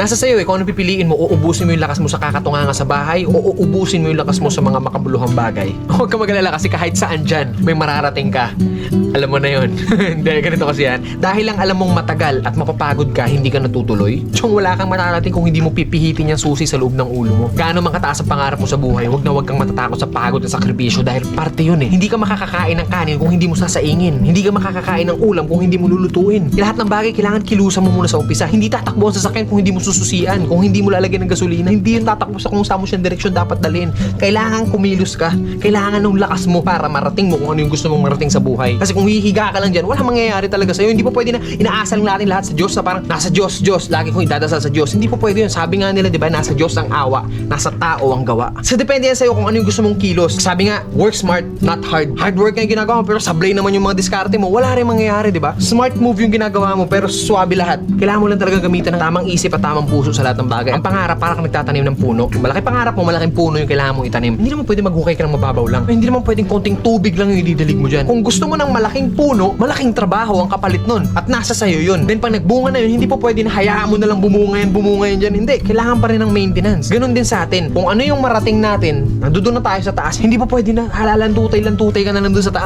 Nasa sa'yo eh, kung ano pipiliin mo, uubusin mo yung lakas mo sa kakatunganga sa bahay o uubusin mo yung lakas mo sa mga makabuluhang bagay. Huwag ka magalala kasi kahit saan dyan, may mararating ka. Alam mo na yon. Hindi, ganito kasi yan. Dahil lang alam mong matagal at mapapagod ka, hindi ka natutuloy. Tsong wala kang mararating kung hindi mo pipihitin yung susi sa loob ng ulo mo. Gaano man kataas ang pangarap mo sa buhay, huwag na huwag kang matatakot sa pagod at sakripisyo dahil parte yun eh. Hindi ka makakakain ng kanin kung hindi mo sasaingin. Hindi ka makakakain ng ulam kung hindi mo lulutuin. Lahat ng bagay kailangan kilusan mo muna sa umpisa. Hindi tatakbo ang sasakyan kung hindi mo sususian. Kung hindi mo lalagyan ng gasolina, hindi yun tatakbo sa kung saan mo siyang direksyon dapat dalhin. Kailangan kumilos ka. Kailangan ng lakas mo para marating mo kung ano yung gusto mong marating sa buhay. Kasi kung hihiga ka lang dyan, wala mangyayari talaga sa'yo. Hindi pa pwede na inaasal natin lahat sa Diyos na parang nasa Diyos, Diyos. Lagi kong idadasal sa Diyos. Hindi pa pwede yun. Sabi nga nila, di ba, nasa Diyos ang awa, nasa tao ang gawa. Sa depende yan sa'yo kung ano yung gusto mong kilos. Sabi nga, work smart, not hard. Hard work yung ginagawa mo, pero sablay naman yung mga diskarte mo. Wala rin mangyayari, di ba? Smart move yung ginagawa mo, pero swabe lahat. Kailangan mo lang talaga gamitan ng tamang isip at tamang puso sa lahat ng bagay. Ang pangarap, para kang nagtatanim ng puno. Malaki pangarap mo, malaking puno yung kailangan mong itanim. Hindi naman pwede maghukay ka ng mababaw lang. Hindi naman pwedeng konting tubig lang yung ididilig mo dyan. Kung gusto mo ng malaking puno, malaking trabaho ang kapalit nun. At nasa sayo yun. Then pag nagbunga na yun, hindi po pwede na hayaan mo na lang bumunga yan, bumunga yan dyan. Hindi, kailangan pa rin ng maintenance. Ganon din sa atin. Kung ano yung marating natin, nandoon na tayo sa taas, hindi pa pwede na halalan tutay lang tutay ka na lang doon sa taas.